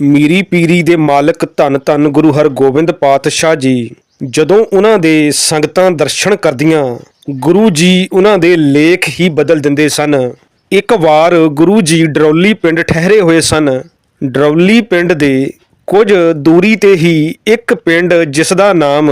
ਮੀਰੀ ਪੀਰੀ ਦੇ ਮਾਲਕ ਧੰਨ ਧੰਨ ਗੁਰੂ ਹਰਗੋਬਿੰਦ ਪਾਤਸ਼ਾਹ ਜੀ, ਜਦੋਂ ਉਹਨਾਂ ਦੇ ਸੰਗਤਾਂ ਦਰਸ਼ਨ ਕਰਦੀਆਂ, ਗੁਰੂ ਜੀ ਉਹਨਾਂ ਦੇ ਲੇਖ ਹੀ ਬਦਲ ਦਿੰਦੇ ਸਨ। ਇੱਕ ਵਾਰ ਗੁਰੂ ਜੀ ਡਰੌਲੀ ਪਿੰਡ ਠਹਿਰੇ ਹੋਏ ਸਨ। ਡਰੌਲੀ ਪਿੰਡ ਦੇ ਕੁਝ ਦੂਰੀ ਤੇ ਹੀ ਇੱਕ ਪਿੰਡ ਜਿਸ ਦਾ ਨਾਮ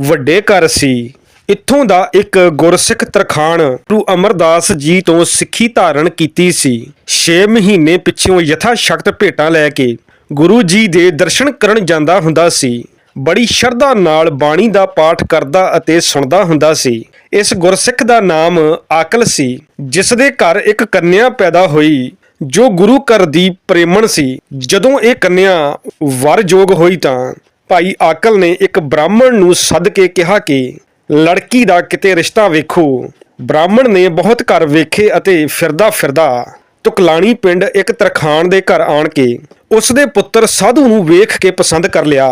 ਵੱਡੇ ਘਰ ਸੀ, ਇੱਥੋਂ ਦਾ ਇੱਕ ਗੁਰਸਿੱਖ ਤਰਖਾਣ ਗੁਰੂ ਅਮਰਦਾਸ ਜੀ ਤੋਂ ਸਿੱਖੀ ਧਾਰਨ ਕੀਤੀ ਸੀ। 6 ਮਹੀਨੇ ਪਿੱਛੋਂ ਯਥਾ ਸ਼ਕਤ ਭੇਟਾਂ ਲੈ ਕੇ ਗੁਰੂ ਜੀ ਦੇ ਦਰਸ਼ਨ ਕਰਨ ਜਾਂਦਾ ਹੁੰਦਾ ਸੀ। ਬੜੀ ਸ਼ਰਧਾ ਨਾਲ ਬਾਣੀ ਦਾ ਪਾਠ ਕਰਦਾ ਅਤੇ ਸੁਣਦਾ ਹੁੰਦਾ ਸੀ। ਇਸ ਗੁਰਸਿੱਖ ਦਾ ਨਾਮ ਆਕਲ ਸੀ, ਜਿਸ ਦੇ ਘਰ ਇੱਕ ਕੰਨਿਆ ਪੈਦਾ ਹੋਈ, ਜੋ ਗੁਰੂ ਘਰ ਦੀ ਪ੍ਰੇਮਣ ਸੀ। ਜਦੋਂ ਇਹ ਕੰਨਿਆ ਵਰਯੋਗ ਹੋਈ ਤਾਂ ਭਾਈ ਆਕਲ ਨੇ ਇੱਕ ਬ੍ਰਾਹਮਣ ਨੂੰ ਸੱਦ ਕੇ ਕਿਹਾ ਕਿ, ਲੜਕੀ ਦਾ ਕਿਤੇ ਰਿਸ਼ਤਾ ਵੇਖੋ। ਬ੍ਰਾਹਮਣ ਨੇ ਬਹੁਤ ਘਰ ਵੇਖੇ ਅਤੇ ਫਿਰਦਾ ਫਿਰਦਾ ਤੁਕਲਾਣੀ ਪਿੰਡ ਇੱਕ ਤਰਖਾਣ ਦੇ ਘਰ ਆਣ ਕੇ ਉਸ ਦੇ ਪੁੱਤਰ ਸਾਧੂ ਨੂੰ ਵੇਖ ਕੇ ਪਸੰਦ ਕਰ ਲਿਆ।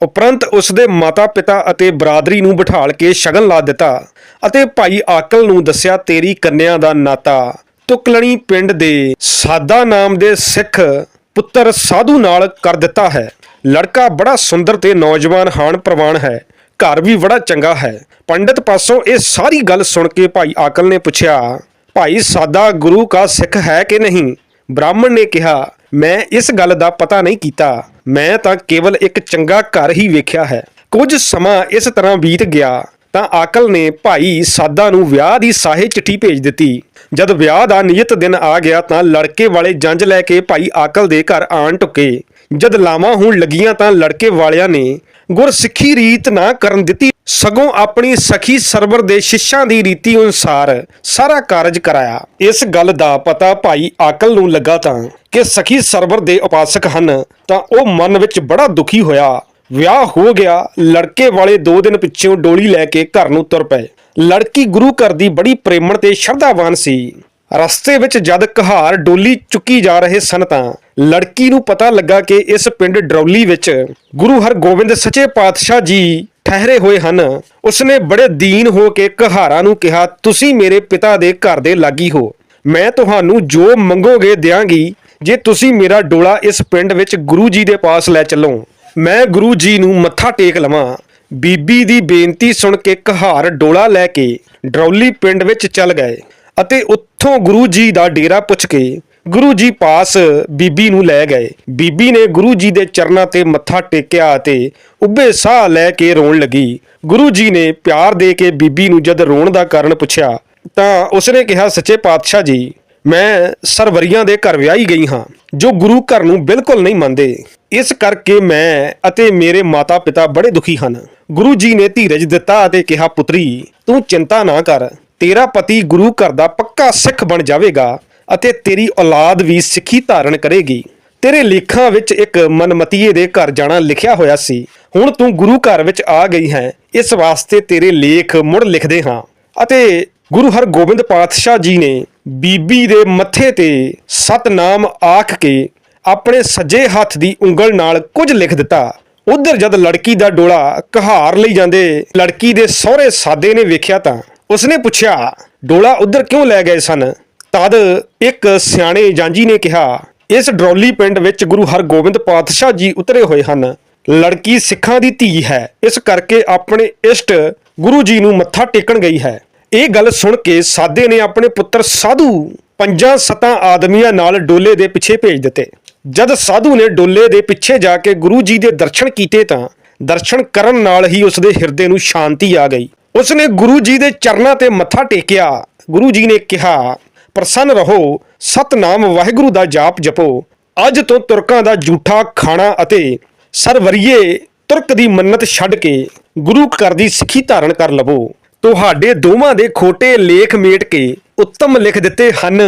ਉਪਰੰਤ ਉਸ ਦੇ ਮਾਤਾ-ਪਿਤਾ ਅਤੇ ਬਰਾਦਰੀ ਨੂੰ ਬਿਠਾਲ ਕੇ ਸ਼ਗਨ ਲਾ ਦਿੱਤਾ ਅਤੇ ਭਾਈ ਆਕਲ ਨੂੰ ਦੱਸਿਆ, ਤੇਰੀ ਕੰਨਿਆ ਦਾ ਨਾਤਾ ਤੁਕਲਣੀ ਪਿੰਡ ਦੇ ਸਾਦਾ ਨਾਮ ਦੇ ਸਿੱਖ ਪੁੱਤਰ ਸਾਧੂ ਨਾਲ ਕਰ ਦਿੱਤਾ ਹੈ। ਲੜਕਾ ਬੜਾ ਸੁੰਦਰ ਤੇ ਨੌਜਵਾਨ ਹਾਨ ਪ੍ਰਵਾਨ ਹੈ। ਘਰ ਵੀ ਬੜਾ ਚੰਗਾ ਹੈ। ਪੰਡਿਤ ਪਾਸੋਂ ਇਹ ਸਾਰੀ ਗੱਲ ਸੁਣ ਕੇ ਭਾਈ ਆਕਲ ਨੇ ਪੁੱਛਿਆ, ਭਾਈ ਸਾਦਾ ਗੁਰੂ ਕਾ ਸਿੱਖ ਹੈ ਕਿ ਨਹੀਂ? ਬ੍ਰਾਹਮਣ ਨੇ ਕਿਹਾ ਮੈਂ ਇਸ ਗੱਲ ਦਾ ਪਤਾ ਨਹੀਂ ਕੀਤਾ। ਮੈਂ ਤਾਂ ਕੇਵਲ ਇੱਕ ਚੰਗਾ ਘਰ ਹੀ ਵੇਖਿਆ ਹੈ। ਕੁਝ ਸਮਾਂ ਇਸ ਤਰ੍ਹਾਂ ਬੀਤ ਗਿਆ ਤਾਂ ਆਕਲ ਨੇ ਭਾਈ ਸਾਦਾ ਨੂੰ ਵਿਆਹ ਦੀ ਸਾਹੇ ਚਿੱਠੀ ਭੇਜ ਦਿੱਤੀ। ਜਦ ਵਿਆਹ ਦਾ ਨਿਯਤ ਦਿਨ ਆ ਗਿਆ ਤਾਂ ਲੜਕੇ ਵਾਲੇ ਜੰਜ ਲੈ ਕੇ ਭਾਈ ਆਕਲ ਦੇ ਘਰ ਆਣ ਟੁਕੇ। ਜਦ ਲਾਵਾਂ ਹੋਣ ਲੱਗੀਆਂ ਤਾਂ ਲੜਕੇ ਵਾਲਿਆਂ ਨੇ ਗੁਰਸਿੱਖੀ ਰੀਤ ਨਾ ਕਰਨ ਦਿੱਤੀ। ਸਗੋਂ ਆਪਣੀ ਸਖੀ ਸਰਵਰ ਦੇ ਸ਼ਿਸ਼ਾਂ ਦੀ ਰੀਤੀ ਅਨੁਸਾਰ ਸਾਰਾ ਕਾਰਜ ਕਰਾਇਆ। ਇਸ ਗੱਲ ਦਾ ਪਤਾ ਭਾਈ ਆਕਲ ਨੂੰ ਲੱਗਾ ਤਾਂ ਕਿ ਸਖੀ ਸਰਵਰ ਦੇ ਉਪਾਸਕ ਹਨ ਤਾਂ ਉਹ ਮਨ ਵਿੱਚ ਬੜਾ ਦੁਖੀ ਹੋਇਆ। ਵਿਆਹ ਹੋ ਗਿਆ, ਲੜਕੇ ਵਾਲੇ 2 ਦਿਨ ਪਿੱਛੋਂ ਡੋਲੀ ਲੈ ਕੇ ਘਰ ਨੂੰ ਤੁਰ ਪਏ। ਲੜਕੀ ਗੁਰੂ ਘਰ ਦੀ ਬੜੀ ਪ੍ਰੇਮਣ ਤੇ ਸ਼ਰਧਾਵਾਨ ਸੀ। ਰਸਤੇ ਵਿੱਚ ਜਦ ਕਹਾਰ ਡੋਲੀ ਚੁੱਕੀ ਜਾ ਰਹੇ ਸਨ ਤਾਂ ਲੜਕੀ ਨੂੰ ਪਤਾ ਲੱਗਾ ਕਿ ਇਸ ਪਿੰਡ ਡਰੌਲੀ ਵਿੱਚ ਗੁਰੂ ਹਰਗੋਬਿੰਦ ਸੱਚੇ ਪਾਤਸ਼ਾਹ ਜੀ ਠਹਿਰੇ ਹੋਏ ਹਨ, ਉਸਨੇ ਬੜੇ ਦੀਨ ਹੋ ਕੇ ਕਹਾਰਾਂ ਨੂੰ ਕਿਹਾ, ਤੁਸੀਂ ਮੇਰੇ ਪਿਤਾ ਦੇ ਘਰ ਦੇ ਲਾਗੀ ਹੋ। ਮੈਂ ਤੁਹਾਨੂੰ ਜੋ ਮੰਗੋਗੇ ਦਿਆਂਗੀ, ਜੇ ਤੁਸੀਂ ਮੇਰਾ ਡੋਲਾ ਇਸ ਪਿੰਡ ਵਿੱਚ ਗੁਰੂ ਜੀ ਦੇ ਪਾਸ ਲੈ ਚੱਲੋ। ਮੈਂ ਗੁਰੂ ਜੀ ਨੂੰ ਮੱਥਾ ਟੇਕ ਲਵਾਂ। ਬੀਬੀ ਦੀ ਬੇਨਤੀ ਸੁਣ ਕੇ ਕਹਾਰ ਡੋਲਾ ਲੈ ਕੇ ਡਰੌਲੀ ਪਿੰਡ ਵਿੱਚ ਚੱਲ ਗਏ ਅਤੇ ਉੱਥੋਂ ਗੁਰੂ ਜੀ ਦਾ ਡੇਰਾ ਪੁੱਛ ਕੇ ਗੁਰੂ ਜੀ ਪਾਸ ਬੀਬੀ ਨੂੰ ਲੈ ਗਏ। ਬੀਬੀ ਨੇ ਗੁਰੂ ਜੀ ਦੇ ਚਰਨਾਂ ਤੇ ਮੱਥਾ ਟੇਕਿਆ ਅਤੇ ਉੱਭੇ ਸਾਹ ਲੈ ਕੇ ਰੋਣ ਲੱਗੀ। ਗੁਰੂ ਜੀ ਨੇ ਪਿਆਰ ਦੇ ਕੇ ਬੀਬੀ ਨੂੰ ਜਦ ਰੋਣ ਦਾ ਕਾਰਨ ਪੁੱਛਿਆ, ਤਾਂ ਉਸਨੇ ਕਿਹਾ, ਸੱਚੇ ਪਾਤਸ਼ਾਹ ਜੀ, ਮੈਂ ਸਰਵਰੀਆਂ ਦੇ ਘਰ ਵਿਆਹੀ ਗਈ ਹਾਂ, ਜੋ ਗੁਰੂ ਘਰ ਨੂੰ ਬਿਲਕੁਲ ਨਹੀਂ ਮੰਨਦੇ। ਇਸ ਕਰਕੇ ਮੈਂ ਅਤੇ ਮੇਰੇ ਮਾਤਾ-ਪਿਤਾ ਬੜੇ ਦੁਖੀ ਹਨ। ਗੁਰੂ ਜੀ ਨੇ ਧੀਰਜ ਦਿੱਤਾ ਅਤੇ ਕਿਹਾ, ਪੁੱਤਰੀ, ਤੂੰ ਚਿੰਤਾ ਨਾ ਕਰ। ਤੇਰਾ ਪਤੀ ਗੁਰੂ ਘਰ ਦਾ ਪੱਕਾ ਸਿੱਖ ਬਣ ਜਾਵੇਗਾ। ਅਤੇ ਤੇਰੀ ਔਲਾਦ ਵੀ ਸਿੱਖੀ ਧਾਰਨ ਕਰੇਗੀ। ਤੇਰੇ ਲੇਖਾਂ ਵਿੱਚ ਇੱਕ ਮਨਮਤੀਏ ਦੇ ਘਰ ਜਾਣਾ ਲਿਖਿਆ ਹੋਇਆ ਸੀ। ਹੁਣ ਤੂੰ ਗੁਰੂ ਘਰ ਵਿੱਚ ਆ ਗਈ ਹੈ। ਇਸ ਵਾਸਤੇ ਤੇਰੇ ਲੇਖ ਮੁੜ ਲਿਖਦੇ ਹਾਂ। ਅਤੇ ਗੁਰੂ ਹਰਗੋਬਿੰਦ ਪਾਤਸ਼ਾਹ ਜੀ ਨੇ ਬੀਬੀ ਦੇ ਮੱਥੇ ਤੇ ਸਤਨਾਮ ਆਖ ਕੇ ਆਪਣੇ ਸੱਜੇ ਹੱਥ ਦੀ ਉਂਗਲ ਨਾਲ ਕੁਝ ਲਿਖ ਦਿੱਤਾ। ਉਧਰ ਜਦ ਲੜਕੀ ਦਾ ਡੋਲਾ ਕਹਾਰ ਲਈ ਜਾਂਦੇ ਲੜਕੀ ਦੇ ਸਹੁਰੇ ਸਾਦੇ ਨੇ ਵੇਖਿਆ ਤਾਂ ਉਸਨੇ ਪੁੱਛਿਆ, ਡੋਲਾ ਉਧਰ ਕਿਉਂ ਲੈ ਗਏ ਸਨ? ਤਦ ਇੱਕ ਸਿਆਣੇ ਜਾਂਜੀ ਨੇ ਕਿਹਾ, ਇਸ ਡਰੌਲੀ ਪਿੰਡ ਵਿੱਚ ਗੁਰੂ ਹਰਗੋਬਿੰਦ ਪਾਤਸ਼ਾਹ ਜੀ ਉਤਰੇ ਹੋਏ ਹਨ। ਲੜਕੀ ਸਿੱਖਾਂ ਦੀ ਧੀ ਹੈ। ਇਸ ਕਰਕੇ ਆਪਣੇ ਇਸ਼ਟ ਗੁਰੂ ਜੀ ਨੂੰ ਮੱਥਾ ਟੇਕਣ ਗਈ ਹੈ। ਇਹ ਗੱਲ ਸੁਣ ਕੇ ਸਾਦੇ ਨੇ ਆਪਣੇ ਪੁੱਤਰ ਸਾਧੂ ਪੰਜਾਂ ਸਤਾਂ ਆਦਮੀਆਂ ਨਾਲ ਡੋਲੇ ਦੇ ਪਿੱਛੇ ਭੇਜ ਦਿੱਤੇ। ਜਦ ਸਾਧੂ ਨੇ ਡੋਲੇ ਦੇ ਪਿੱਛੇ ਜਾ ਕੇ ਗੁਰੂ ਜੀ ਦੇ ਦਰਸ਼ਨ ਕੀਤੇ ਤਾਂ ਦਰਸ਼ਨ ਕਰਨ ਨਾਲ ਹੀ ਉਸ ਦੇ ਹਿਰਦੇ ਨੂੰ ਸ਼ਾਂਤੀ ਆ ਗਈ। ਉਸਨੇ ਗੁਰੂ ਜੀ ਦੇ ਚਰਨਾਂ ਤੇ ਮੱਥਾ ਟੇਕਿਆ। ਗੁਰੂ ਜੀ ਨੇ ਕਿਹਾ ਪ੍ਰਸੰਨ ਰਹੋ, ਸਤਨਾਮ ਵਾਹਿਗੁਰੂ ਦਾ ਜਾਪ ਜਪੋ। ਅੱਜ ਤੋਂ ਤੁਰਕਾਂ ਦਾ ਝੂਠਾ ਖਾਣਾ ਅਤੇ ਸਰਵਰੀਏ ਤੁਰਕ ਦੀ ਮੰਨਤ ਛੱਡ ਕੇ ਗੁਰੂ ਘਰ ਦੀ ਸਿੱਖੀ ਧਾਰਨ ਕਰ ਲਵੋ। ਤੁਹਾਡੇ ਦੋਵਾਂ ਦੇ ਖੋਟੇ ਲੇਖ ਮੇਟ ਕੇ ਉੱਤਮ ਲਿਖ ਦਿੱਤੇ ਹਨ।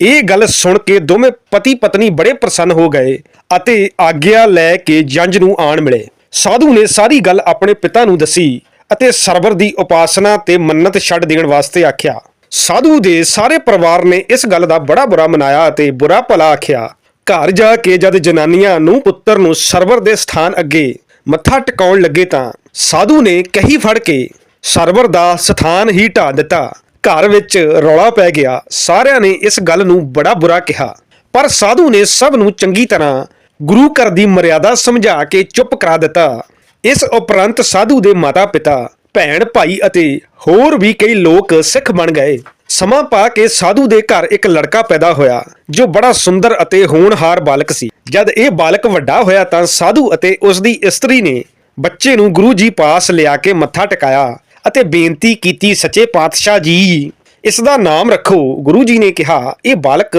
ਇਹ ਗੱਲ ਸੁਣ ਕੇ ਦੋਵੇਂ ਪਤੀ ਪਤਨੀ ਬੜੇ ਪ੍ਰਸੰਨ ਹੋ ਗਏ ਅਤੇ ਆਗਿਆ ਲੈ ਕੇ ਜੰਜ ਨੂੰ ਆਣ ਮਿਲੇ। ਸਾਧੂ ਨੇ ਸਾਰੀ ਗੱਲ ਆਪਣੇ ਪਿਤਾ ਨੂੰ ਦੱਸੀ ਅਤੇ ਸਰਵਰ ਦੀ ਉਪਾਸਨਾ ਤੇ ਮੰਨਤ ਛੱਡ ਦੇਣ ਵਾਸਤੇ ਆਖਿਆ। ਸਾਧੂ ਦੇ ਸਾਰੇ ਪਰਿਵਾਰ ਨੇ ਇਸ ਗੱਲ ਦਾ ਬੜਾ ਬੁਰਾ ਮਨਾਇਆ ਅਤੇ ਬੁਰਾ ਭਲਾ ਆਖਿਆ। ਘਰ ਜਾ ਕੇ ਜਦ ਜਨਾਨੀਆਂ ਨੂੰ ਪੁੱਤਰ ਨੂੰ ਸਰਵਰ ਦੇ ਸਥਾਨ ਅੱਗੇ ਮੱਥਾ ਟਿਕਾਉਣ ਲੱਗੇ ਤਾਂ ਸਾਧੂ ਨੇ ਕਹੀ ਫੜ ਕੇ, ਸਰਵਰ ਦਾ ਸਥਾਨ ਹੀ ਢਾ ਦਿੱਤਾ। ਘਰ ਵਿੱਚ ਰੌਲਾ ਪੈ ਗਿਆ। ਸਾਰਿਆਂ ਨੇ ਇਸ ਗੱਲ ਨੂੰ ਬੜਾ ਬੁਰਾ ਕਿਹਾ। ਪਰ ਸਾਧੂ ਨੇ ਸਭ ਨੂੰ ਚੰਗੀ ਤਰ੍ਹਾਂ ਗੁਰੂ ਘਰ ਦੀ ਮਰਿਆਦਾ ਸਮਝਾ ਕੇ ਚੁੱਪ ਕਰਾ ਦਿੱਤਾ। ਇਸ ਉਪਰੰਤ ਸਾਧੂ ਦੇ ਮਾਤਾ ਪਿਤਾ ਭੈਣ, ਭਾਈ ਅਤੇ ਹੋਰ ਵੀ ਕਈ ਲੋਕ ਸਿੱਖ ਬਣ ਗਏ। ਸਮਾਂ ਪਾ ਕੇ ਸਾਧੂ ਦੇ ਘਰ ਇੱਕ ਲੜਕਾ ਪੈਦਾ ਹੋਇਆ, ਜੋ ਬੜਾ ਸੁੰਦਰ ਅਤੇ ਹੋਣਹਾਰ ਬਾਲਕ ਸੀ। ਜਦ ਇਹ ਬਾਲਕ ਵੱਡਾ ਹੋਇਆ ਤਾਂ ਸਾਧੂ ਅਤੇ ਉਸ ਦੀ ਇਸਤਰੀ ਨੇ ਬੱਚੇ ਨੂੰ ਗੁਰੂ ਜੀ ਪਾਸ ਲਿਆ ਕੇ ਮੱਥਾ ਟਿਕਾਇਆ ਅਤੇ ਬੇਨਤੀ ਕੀਤੀ, ਸੱਚੇ ਪਾਤਸ਼ਾਹ ਜੀ, ਇਸ ਦਾ ਨਾਮ ਰੱਖੋ। ਗੁਰੂ ਜੀ ਨੇ ਕਿਹਾ, ਇਹ ਬਾਲਕ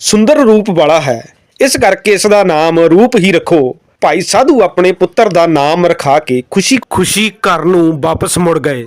ਸੁੰਦਰ ਰੂਪ ਵਾਲਾ ਹੈ। ਇਸ ਕਰਕੇ ਇਸ ਦਾ ਨਾਮ ਰੂਪ ਹੀ ਰੱਖੋ। ਭਾਈ ਸਾਧੂ ਆਪਣੇ ਪੁੱਤਰ ਦਾ ਨਾਮ ਰਖਾ ਕੇ ਖੁਸ਼ੀ-ਖੁਸ਼ੀ ਘਰ ਨੂੰ ਵਾਪਸ ਮੁੜ ਗਏ।